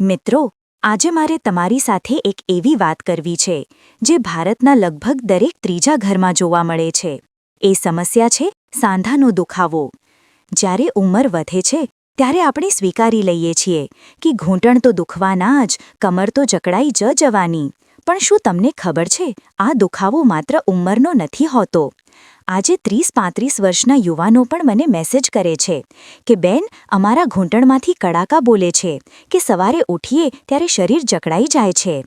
મિત્રો, આજે મારે તમારી સાથે એક એવી વાત કરવી છે, જે ભારતના લગભગ દરેક ત્રીજા ઘરમાં જોવા મળે છે. એ સમસ્યા છે, સાંધાનો દુખાવો. જ્યારે ઉંમર વધે છે, ત્યારે આપણે સ્વીકારી લઈએ છીએ કે ઘૂંટણ તો દુખવાના જ, કમર તો જકડાઈ જ જવાની. પણ શું તમને ખબર છે, આ દુખાવો માત્ર ઉંમરનો નથી હોતો? આજે ત્રીસ પાંત્રીસ વર્ષના યુવાનો પણ મને મેસેજ કરે છે કે, બેન, અમારા ઘૂંટણમાંથી કડાકા બોલે છે કે સવારે ઉઠીએ ત્યારે શરીર જકડાઈ જાય છે.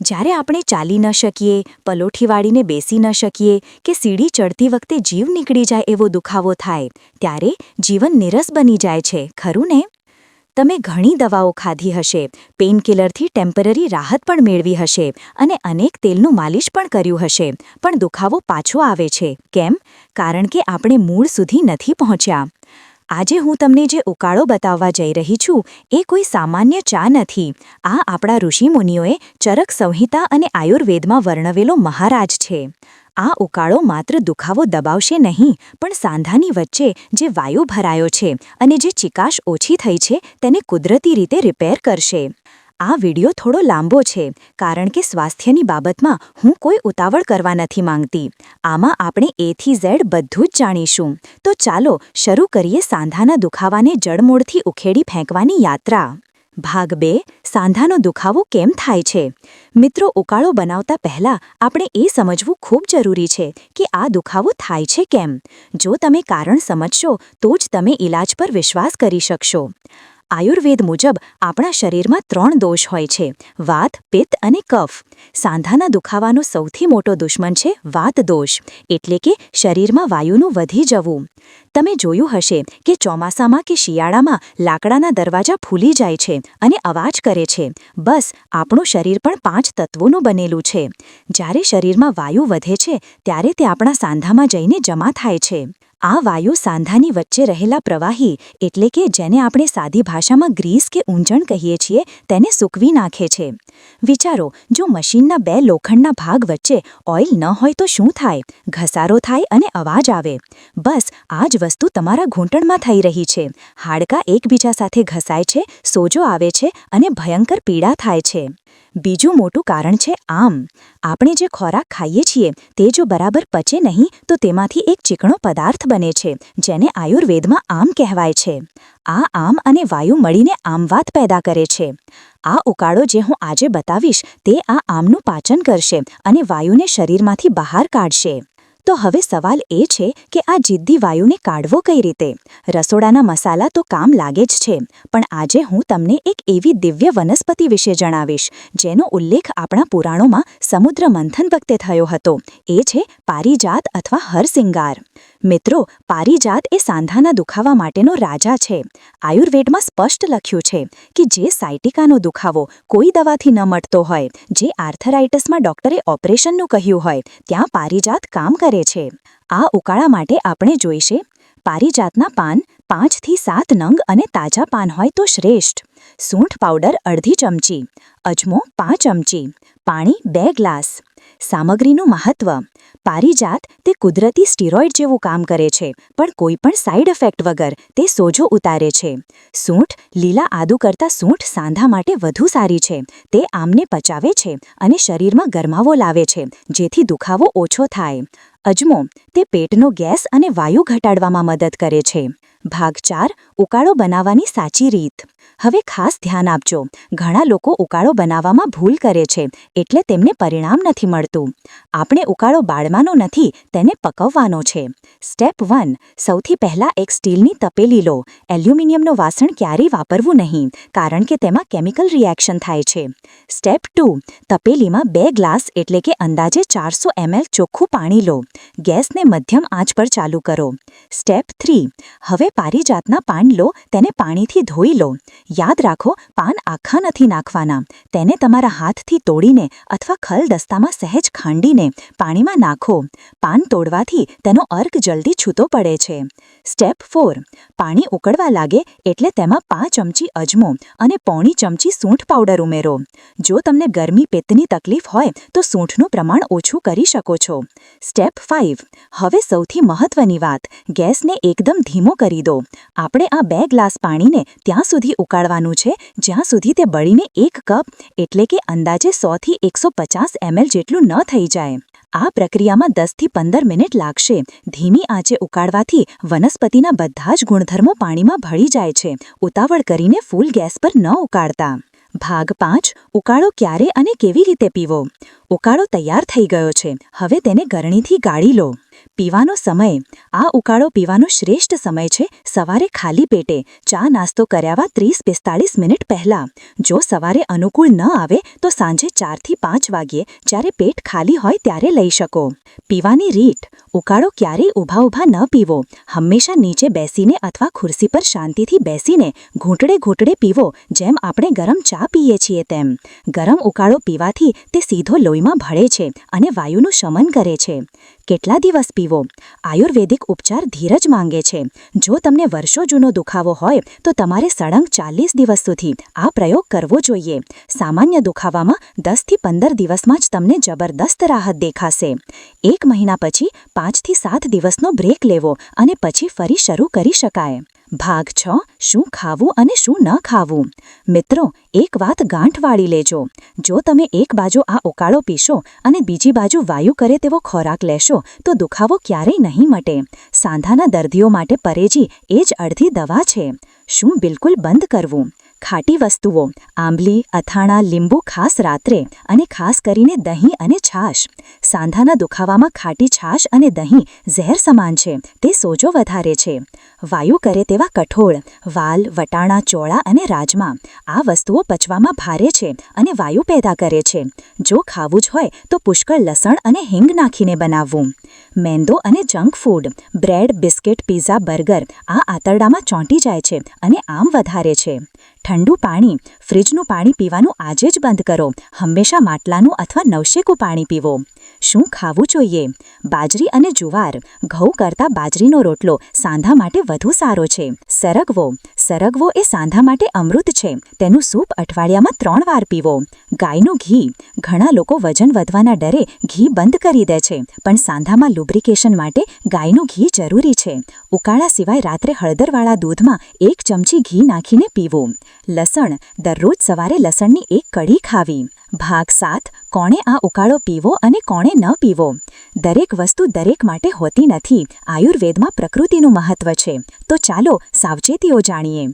જ્યારે આપણે ચાલી ન શકીએ, પલોઠી વાળીને બેસી ન શકીએ કે સીડી ચડતી વખતે જીવ નીકળી જાય એવો દુખાવો થાય, ત્યારે જીવન નિરસ બની જાય છે. ખરું ને? તમે ઘણી દવાઓ ખાધી હશે. પેઇનકિલરથી ટેમ્પરરી રાહત પણ મેળવી હશે અને અનેક તેલનું માલિશ પણ કર્યું હશે. પણ દુખાવો પાછો આવે છે. કેમ? કારણ કે આપણે મૂળ સુધી નથી પહોંચ્યા. આજે હું તમને જે ઉકાળો બતાવવા જઈ રહી છું, એ કોઈ સામાન્ય ચા નથી. આ આપણા ઋષિમુનિઓએ ચરક સંહિતા અને આયુર્વેદમાં વર્ણવેલો મહારાજ છે. આ ઉકાળો માત્ર દુખાવો દબાવશે નહીં, પણ સાંધાની વચ્ચે જે વાયુ ભરાયો છે અને જે ચિકાશ ઓછી થઈ છે તેને કુદરતી રીતે રિપેર કરશે. આ વિડિયો થોડો લાંબો છે, કારણ કે સ્વાસ્થ્યની બાબતમાં હું કોઈ ઉતાવળ કરવા નથી માંગતી. આમાં આપણે એથી ઝેડ બધું જ જાણીશું. તો ચાલો શરૂ કરીએ સાંધાના દુખાવાને જડમૂળથી ઉખેડી ફેંકવાની યાત્રા. ભાગ બે, સાંધાનો દુખાવો કેમ થાય છે? મિત્રો, ઉકાળો બનાવતા પહેલા આપણે એ સમજવું ખૂબ જરૂરી છે કે આ દુખાવો થાય છે કેમ. જો તમે કારણ સમજશો, તો જ તમે ઇલાજ પર વિશ્વાસ કરી શકશો. આયુર્વેદ મુજબ આપણા શરીરમાં ત્રણ દોષ હોય છે, વાત, પિત્ત અને કફ. સાંધાના દુખાવાનો સૌથી મોટો દુશ્મન છે વાત દોષ, એટલે કે શરીરમાં વાયુનું વધી જવું. તમે જોયું હશે કે ચોમાસામાં કે શિયાળામાં લાકડાના દરવાજા ફૂલી જાય છે અને અવાજ કરે છે. બસ, આપણું શરીર પણ પાંચ તત્વોનું બનેલું છે. જ્યારે શરીરમાં વાયુ વધે છે, ત્યારે તે આપણા સાંધામાં જઈને જમા થાય છે. આ વાયુ સાંધાની વચ્ચે રહેલા પ્રવાહી, એટલે કે જેને આપણે સાદી ભાષામાં ગ્રીસ કે ઊંજણ કહીએ છીએ, તેને સૂકવી નાખે છે. વિચારો, જો મશીનના બે લોખંડના ભાગ વચ્ચે ઓઇલ ન હોય તો શું થાય? ઘસારો થાય અને અવાજ આવે. બસ, આ જ વસ્તુ તમારા ઘૂંટણમાં થઈ રહી છે. હાડકાં એકબીજા સાથે ઘસાય છે, સોજો આવે છે અને ભયંકર પીડા થાય છે. બીજું મોટું કારણ છે આમ. આપણે જે ખોરાક ખાઈએ છીએ, તે જો બરાબર પચે નહીં, તો તેમાંથી એક ચીકણો પદાર્થ બને છે, જેને આયુર્વેદમાં આમ કહેવાય છે. આ આમ અને વાયુ મળીને આમવાત પેદા કરે છે. આ ઉકાળો જે હું આજે બતાવીશ, તે આ આમનું પાચન કરશે અને વાયુને શરીરમાંથી બહાર કાઢશે. તો હવે સવાલ એ છે કે આ જિદ્દી વાયુને કાઢવો કઈ રીતે? રસોડાના મસાલા તો કામ લાગે જ છે, પણ આજે હું તમને એક એવી દિવ્ય વનસ્પતિ વિશે જણાવીશ, જેનો ઉલ્લેખ આપણા પુરાણોમાં સમુદ્ર મંથન વખતે થયો હતો. એ છે પારિજાત અથવા હરસિંગાર. મિત્રો, પારિજાત એ સાંધાના દુખાવા માટેનો રાજા છે. આયુર્વેદમાં સ્પષ્ટ લખ્યું છે કે જે સાયટિકાનો દુખાવો કોઈ દવાથી ન મટતો હોય, જે આર્થરાઇટિસમાં ડોક્ટરે ઓપરેશનનું કહ્યું હોય, ત્યાં પારિજાત કામ કરે છે. આ ઉકાળા માટે આપણે જોઈશે, પારિજાતના પાન પાંચથી સાત નંગ અને તાજા પાન હોય તો શ્રેષ્ઠ. સૂંઠ પાવડર અડધી ચમચી, અજમો પાંચ ચમચી, પાણી બે ગ્લાસ. સામગ્રીનું મહત્વ, પારિજાત તે કુદરતી સ્ટીરોઇડ જેવું કામ કરે છે, પણ કોઈ પણ સાઇડ ઇફેક્ટ વગર તે સોજો ઉતારે છે. સૂંઠ, લીલા આદુ કરતાં સૂંઠ સાંધા માટે વધુ સારી છે. તે આમને પચાવે છે અને શરીરમાં ગરમાવો લાવે છે, જેથી દુખાવો ઓછો થાય. અજમો તે પેટનો ગેસ અને વાયુ ઘટાડવામાં મદદ કરે છે. ભાગ ચાર, ઉકાળો બનાવવાની સાચી રીત. હવે ખાસ ધ્યાન આપજો. ઘણા લોકો ઉકાળો બનાવવામાં ભૂલ કરે છે, એટલે તેમને પરિણામ નથી મળતું. આપણે ઉકાળો બાળવાનો નથી, તેને પકવવાનો છે. સ્ટેપ વન, સૌથી પહેલાં એક સ્ટીલની તપેલી લો. એલ્યુમિનિયમનું વાસણ ક્યારેય વાપરવું નહીં, કારણ કે તેમાં કેમિકલ રિએક્શન થાય છે. સ્ટેપ ટુ, તપેલીમાં બે ગ્લાસ, એટલે કે અંદાજે ચારસો એમએલ ચોખ્ખું પાણી લો. ગેસને મધ્યમ આંચ પર ચાલુ કરો. સ્ટેપ થ્રી, હવે પારિજાતના પાન લો, તેને પાણીથી ધોઈ લો. યાદ રાખો, પાન આખા નથી નાખવાના. તેને તમારા હાથથી તોડીને અથવા ખલ દસ્તામાં સહેજ ખાંડીને પાણીમાં નાખો. પાન તોડવાથી તેનો અર્ક જલ્દી છૂતો પડે છે. Step four. પાણી ઉકળવા લાગે એટલે તેમાં પાંચ ચમચી અજમો અને પોણી ચમચી સૂંઠ પાવડર ઉમેરો. જો તમને ગરમી પિત્તની તકલીફ હોય, તો સૂંઠનું પ્રમાણ ઓછું કરી શકો છો. સ્ટેપ ફાઇવ હવે સૌથી મહત્વની વાત. ગેસને એકદમ ધીમો કરી દો. આપણે આ બે ગ્લાસ પાણીને ત્યાં સુધી ઉકાળવાનું છે, જ્યાં સુધી તે બળીને એક કપ, એટલે કે અંદાજે સોથી એકસો પચાસ એમએલ જેટલું ન થઈ જાય. આ પ્રક્રિયામાં દસથી પંદર મિનિટ લાગશે. ધીમી આંચે ઉકાળવાથી વનસ્પતિના બધા જ ગુણધર્મો પાણીમાં ભળી જાય છે. ઉતાવળ કરીને ફૂલ ગેસ પર ન ઉકાળતા. ભાગ પાંચ, ઉકાળો ક્યારે અને કેવી રીતે પીવો? ઉકાળો તૈયાર થઈ ગયો છે. હવે તેને ગરણીથી ગાળી લો. પીવાનો સમય. આ ઉકાળો પીવાનો શ્રેષ્ઠ સમય છે. સવારે ખાલી પેટે ચા નાસ્તો કર્યાવા ત્રીસ પિસ્તાળીસ મિનિટ પહેલાં. જો સવારે અનુકૂળ ન આવે, તો સાંજે ચારથી પાંચ વાગ્યે જ્યારે પેટ ખાલી હોય ત્યારે લઈ શકો. પીવાની રીત. ઉકાળો ક્યારેય ઊભા ઊભા ન પીવો. હંમેશા નીચે બેસીને અથવા ખુરશી પર શાંતિથી બેસીને ઘૂંટડે ઘૂંટડે પીવો, જેમ આપણે ગરમ ચા પીએ છીએ તેમ. ગરમ ઉકાળો પીવાથી તે સીધો લોહીમાં ભળે છે અને વાયુનું શમન કરે છે. કેટલા દિવસ પીવો? આયુર્વેદિક ઉપચાર ધીરજ માંગે છે. જો તમને વર્ષો જૂનો દુખાવો હોય, તો તમારે સળંગ ચાલીસ દિવસ સુધી આ પ્રયોગ કરવો જોઈએ. સામાન્ય દુખાવામાં દસથી પંદર દિવસમાં જ તમને જબરદસ્ત રાહત દેખાશે. એક મહિના પછી પાંચથી સાત દિવસનો બ્રેક લેવો અને પછી ફરી શરૂ કરી શકાય. ભાગ છ, શું ખાવું અને શું ન ખાવું. મિત્રો, એક વાત ગાંઠ વાળી લેજો. જો તમે એક બાજુ આ ઉકાળો પીશો અને બીજી બાજુ વાયુ કરે તેવો ખોરાક લેશો, તો દુખાવો ક્યારેય નહીં મટે. સાંધાના દર્દીઓ માટે પરેજી એ જ અડધી દવા છે. શું બિલકુલ બંધ કરવું? ખાટી વસ્તુઓ, આંબલી, અથાણા, લીંબુ, ખાસ રાત્રે અને ખાસ કરીને દહીં અને છાશ. સાંધાના દુખાવામાં ખાટી છાશ અને દહીં ઝેર સમાન છે, તે સોજો વધારે છે. વાયુ કરે તેવા કઠોળ, વાલ, વટાણા, ચોળા અને રાજમા, આ વસ્તુઓ પચવામાં ભારે છે અને વાયુ પેદા કરે છે. જો ખાવું જ હોય તો પુષ્કળ લસણ અને હિંગ નાખીને બનાવવું. મેંદો અને junk food, bread, biscuit, pizza, burger આ આંતરડામાં ચોંટી જાય છે અને આમ વધારે છે. ઠંડુ પાણી, ફ્રિજનું પાણી પીવાનું આજે જ બંધ કરો. હંમેશા માટલાનું અથવા નવશેકું પાણી પીવો. શું ખાવું જોઈએ? બાજરી અને જુવાર. ઘઉં કરતાં બાજરીનો રોટલો સાંધા માટે વધુ સારો છે. સરગવો. સરગવો એ સાંધા માટે અમૃત છે. તેનું સૂપ અઠવાડિયામાં ત્રણ વાર પીવો. ગાયનું ઘી. ઘણા લોકો વજન વધવાના ડરે ઘી બંધ કરી દે છે. પણ સાંધામાં લુબ્રિકેશન માટે ગાયનું ઘી જરૂરી છે. ઉકાળા સિવાય રાત્રે હળદરવાળા દૂધમાં એક ચમચી ઘી નાખીને પીવું. લસણ. દરરોજ સવારે લસણની એક કઢી ખાવી. ભાગ સાત, કોણે આ ઉકાળો પીવો અને કોણે ન પીવો. દરેક વસ્તુ દરેક માટે હોતી નથી. આયુર્વેદમાં પ્રકૃતિનું મહત્વ છે. તો ચાલો સાવચેતીઓ જાણીએ.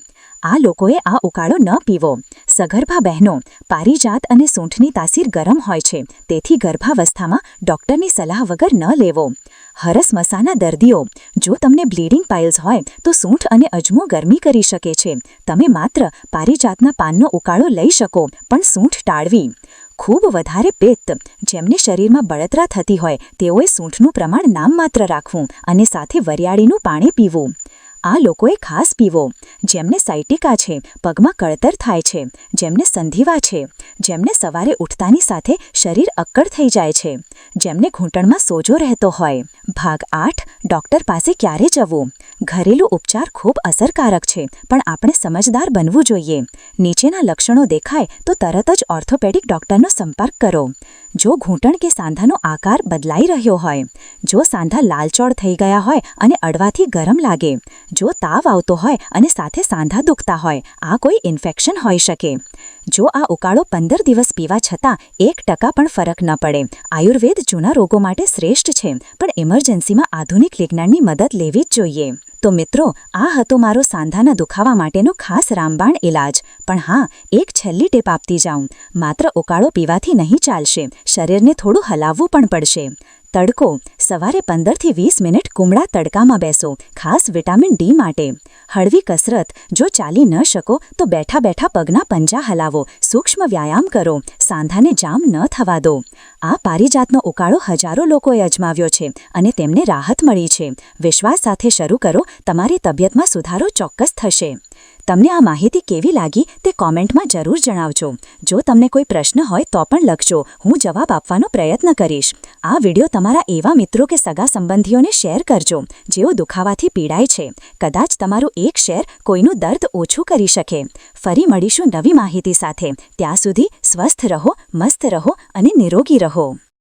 આ લોકોએ આ ઉકાળો ન પીવો. સગર્ભા બહેનો, પારિજાત અને સૂંઠની તાસીર ગરમ હોય છે, તેથી ગર્ભાવસ્થામાં ડોક્ટરની સલાહ વગર ન લેવો. હરસ મસાના દર્દીઓ, જો તમને બ્લીડિંગ પાઇલ્સ હોય, તો સૂંઠ અને અજમો ગરમી કરી શકે છે. તમે માત્ર પારિજાતના પાનનો ઉકાળો લઈ શકો, પણ સૂંઠ ટાળવી. ખૂબ વધારે પિત્ત, જેમને શરીરમાં બળતરા થતી હોય, તેઓએ સૂંઠનું પ્રમાણ નામમાત્ર રાખવું અને સાથે વરિયાળીનું પાણી પીવું. આ લોકોએ ખાસ પીવો. જેમને સાઇટિકા છે, પગમાં કળતર થાય છે, જેમને સંધિવા છે, જેમને સવારે ઉઠતાની સાથે શરીર અક્કડ થઈ જાય છે, જેમને ઘૂંટણમાં સોજો રહેતો હોય. ભાગ આઠ, ડોક્ટર પાસે ક્યારે જવું? ઘરેલું ઉપચાર ખૂબ અસરકારક છે, પણ આપણે સમજદાર બનવું જોઈએ. નીચેના લક્ષણો દેખાય તો તરત જ ઓર્થોપેડિક ડોક્ટરનો સંપર્ક કરો. જો ઘૂંટણ કે સાંધાનો આકાર બદલાઈ રહ્યો હોય, જો સાંધા લાલચોળ થઈ ગયા હોય અને અડવાથી ગરમ લાગે, જો તાવ આવતો હોય અને સાથે સાંધા દુખતા હોય, આ કોઈ ઇન્ફેક્શન હોઈ શકે. જો આ ઉકાળો પંદર દિવસ પીવા છતાં એક ટકા પણ ફરક ન પડે, આયુર્વેદ જૂના રોગો માટે શ્રેષ્ઠ છે, પણ ઇમરજન્સીમાં આધુનિક વિજ્ઞાનની મદદ લેવી જ જોઈએ. તો મિત્રો, આ હતો મારો સાંધાના દુખાવા માટેનો ખાસ રામબાણ ઇલાજ પણ હા, એક છેલ્લી ટેપ આપતી જાઉં. માત્ર ઉકાળો પીવાથી નહીં ચાલશે. શરીરને થોડું હલાવવું પણ પડશે. તડકો. સવારે પંદરથી વીસ મિનિટ કુમળા તડકામાં બેસો. ખાસ વિટામિન ડી માટે. હળવી કસરત. જો ચાલી ન શકો, તો બેઠા બેઠા પગના પંજા હલાવો. સૂક્ષ્મ વ્યાયામ કરો. સાંધાને જામ ન થવા દો. આ પારિજાતનો ઉકાળો હજારો લોકોએ અજમાવ્યો છે અને તેમને રાહત મળી છે. વિશ્વાસ સાથે શરૂ કરો. તમારી તબિયતમાં સુધારો ચોક્કસ થશે. તમને આ માહિતી કેવી લાગી તે કોમેન્ટમાં જરૂર જણાવજો. જો તમને કોઈ પ્રશ્ન હોય તો પણ લખજો. હું જવાબ આપવાનો પ્રયત્ન કરીશ. આ વિડિયો તમારા એવા મિત્રો કે સગા સંબંધીઓને શેર કરજો, જેઓ દુખાવાથી પીડાય છે. કદાચ તમારું એક શેર કોઈનું દર્દ ઓછું કરી શકે. ફરી મળીશું નવી માહિતી સાથે. ત્યાં સુધી સ્વસ્થ રહો, મસ્ત રહો અને નિરોગી રહો.